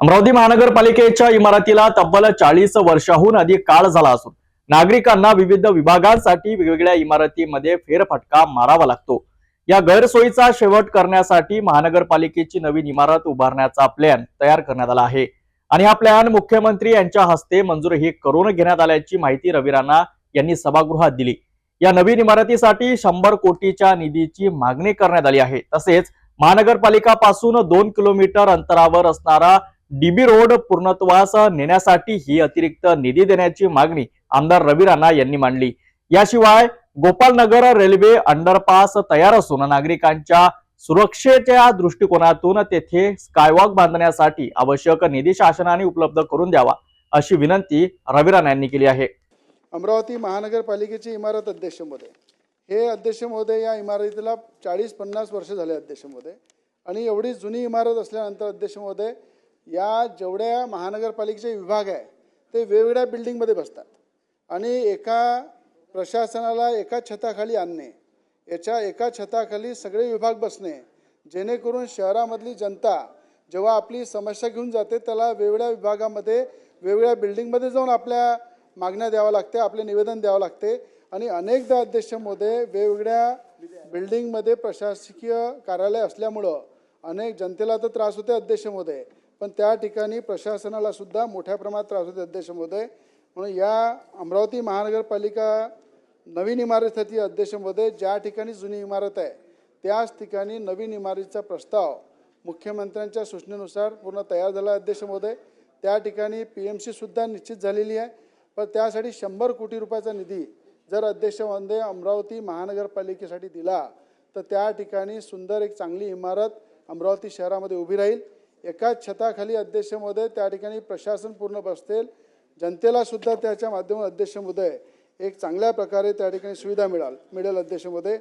अमरावती महानगरपालिकेच्या इमारतीला तब्बल चाळीस वर्षाहून अधिक काळ झाला असून नागरिकांना विविध विभागांसाठी वेगवेगळ्या इमारतीमध्ये फेरफटका मारावा लागतो. या गैरसोयीचा शेवट करण्यासाठी महानगरपालिकेची नवीन इमारत उभारण्याचा प्लॅन तयार करण्यात आला आहे. आणि हा प्लॅन मुख्यमंत्री यांच्या हस्ते मंजूरही करून घेण्यात आल्याची माहिती रवी राणा यांनी सभागृहात दिली. या नवीन इमारतीसाठी शंभर कोटीच्या निधीची मागणी करण्यात आली आहे. तसेच महानगरपालिका पासून दोन किलोमीटर अंतरावर असणारा डीबी रोड पूर्णत्वास नेण्यासाठी ही अतिरिक्त निधी देण्याची मागणी आमदार रवी राणा यांनी मांडली. याशिवाय गोपालनगर रेल्वे अंडरपास तयार असून नागरिकांच्या सुरक्षेच्या दृष्टिकोनातून तेथे स्कायवॉक बांधण्यासाठी आवश्यक निधी शासनाने उपलब्ध करून द्यावा अशी विनंती रवी राणा यांनी केली आहे. अमरावती महानगरपालिकेची इमारत अध्यक्ष महोदय. हे अध्यक्ष महोदय या इमारतीला चाळीस पन्नास वर्ष झाले अध्यक्ष महोदय. आणि एवढी जुनी इमारत असल्यानंतर अध्यक्ष महोदय या जेवढ्या महानगरपालिकेचे विभाग आहे ते वेगवेगळ्या बिल्डिंगमध्ये बसतात. आणि एका प्रशासनाला एका छताखाली आणणे याच्या एका छताखाली सगळे विभाग बसणे जेणेकरून शहरामधली जनता जेव्हा आपली समस्या घेऊन जाते त्याला वेगवेगळ्या विभागामध्ये वेगवेगळ्या बिल्डिंगमध्ये जाऊन आपल्या मागण्या द्याव्या लागते आपले निवेदन द्यावं लागते. आणि अनेकदा अध्यक्षामध्ये वेगवेगळ्या बिल्डिंगमध्ये प्रशासकीय कार्यालय असल्यामुळं अनेक जनतेला तर त्रास होते अध्यक्षामध्ये पण त्या ठिकाणी प्रशासनाला सुद्धा मोठ्या प्रमाणात त्रास होते अध्यक्ष महोदय. म्हणून या अमरावती महानगरपालिका नवीन इमारतीसाठी अध्यक्ष महोदय ज्या ठिकाणी जुनी इमारत आहे त्याच ठिकाणी नवीन इमारतीचा प्रस्ताव मुख्यमंत्र्यांच्या सूचनेनुसार पूर्ण तयार झाला अध्यक्ष महोदय. त्या ठिकाणी पी एम सीसुद्धा निश्चित झालेली आहे. पण त्यासाठी शंभर कोटी रुपयाचा निधी जर अध्यक्ष महोदय अमरावती महानगरपालिकेसाठी दिला तर त्या ठिकाणी सुंदर एक चांगली इमारत अमरावती शहरामध्ये उभी राहील. एकाच छताखाली अध्यक्ष महोदय त्या ठिकाणी प्रशासन पूर्ण बसतील. जनतेला सुद्धा त्याच्या माध्यमातून अध्यक्ष महोदय एक चांगल्या प्रकारे त्या ठिकाणी सुविधा मिळाल मिळेल अध्यक्ष महोदय.